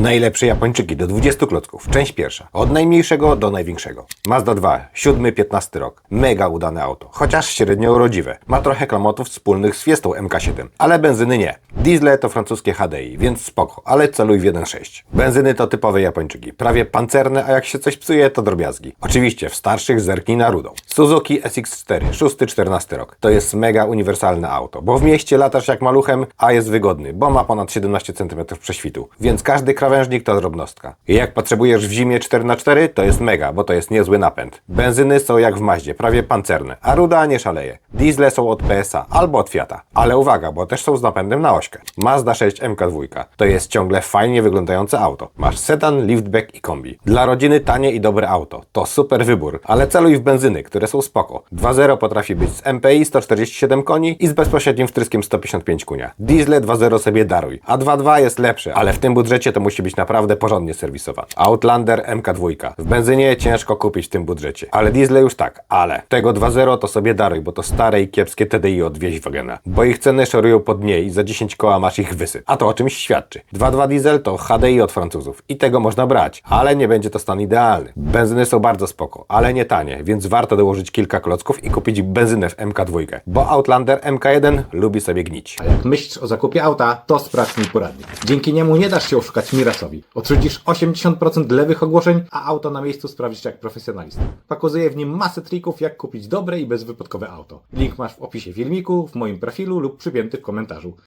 Najlepsze Japończyki do 20 klocków. Część pierwsza. Od najmniejszego do największego. Mazda 2, 7-15 rok. Mega udane auto, chociaż średnio urodziwe. Ma trochę klamotów wspólnych z Fiestą MK7, ale benzyny nie. Diesle to francuskie HDI, więc spoko, ale celuj w 1.6. Benzyny to typowe Japończyki, prawie pancerne, a jak się coś psuje, to drobiazgi. Oczywiście w starszych zerknij na rudą. Suzuki SX4, 6-14 rok. To jest mega uniwersalne auto, bo w mieście latasz jak maluchem, a jest wygodny, bo ma ponad 17 cm prześwitu, więc każdy krawężnik to drobnostka. I jak potrzebujesz w zimie 4x4, to jest mega, bo to jest niezły napęd. Benzyny są jak w Maździe, prawie pancerne, a ruda nie szaleje. Diesle są od PSA albo od Fiata. Ale uwaga, bo też są z napędem na ośkę. Mazda 6 MK2 to jest ciągle fajnie wyglądające auto. Masz sedan, liftback i kombi. Dla rodziny tanie i dobre auto. To super wybór, ale celuj w benzyny, które są spoko. 2.0 potrafi być z MPI 147 koni i z bezpośrednim wtryskiem 155 kunia. Diesle 2.0 sobie daruj, a 2.2 jest lepszy, ale w tym budżecie to musi być naprawdę porządnie serwisowany. Outlander MK2. W benzynie ciężko kupić w tym budżecie, ale diesle już tak, ale tego 2.0 to sobie daruj, bo to stare i kiepskie TDI od Wieśwagena. Bo ich ceny szorują pod niej i za 10 koła masz ich wysyp. A to o czymś świadczy. 2.2 diesel to HDI od Francuzów i tego można brać, ale nie będzie to stan idealny. Benzyny są bardzo spoko, ale nie tanie, więc warto dołożyć kilka klocków i kupić benzynę w MK2, bo Outlander MK1 lubi sobie gnić. A jak myślisz o zakupie auta, to sprawdź mój poradnik. Dzięki niemu nie dasz się oszukać Mirasowi. Odrzucisz 80% lewych ogłoszeń, a auto na miejscu sprawdzisz jak profesjonalista. Pokazuję w nim masę trików, jak kupić dobre i bezwypadkowe auto. Link masz w opisie filmiku, w moim profilu lub przypięty w komentarzu.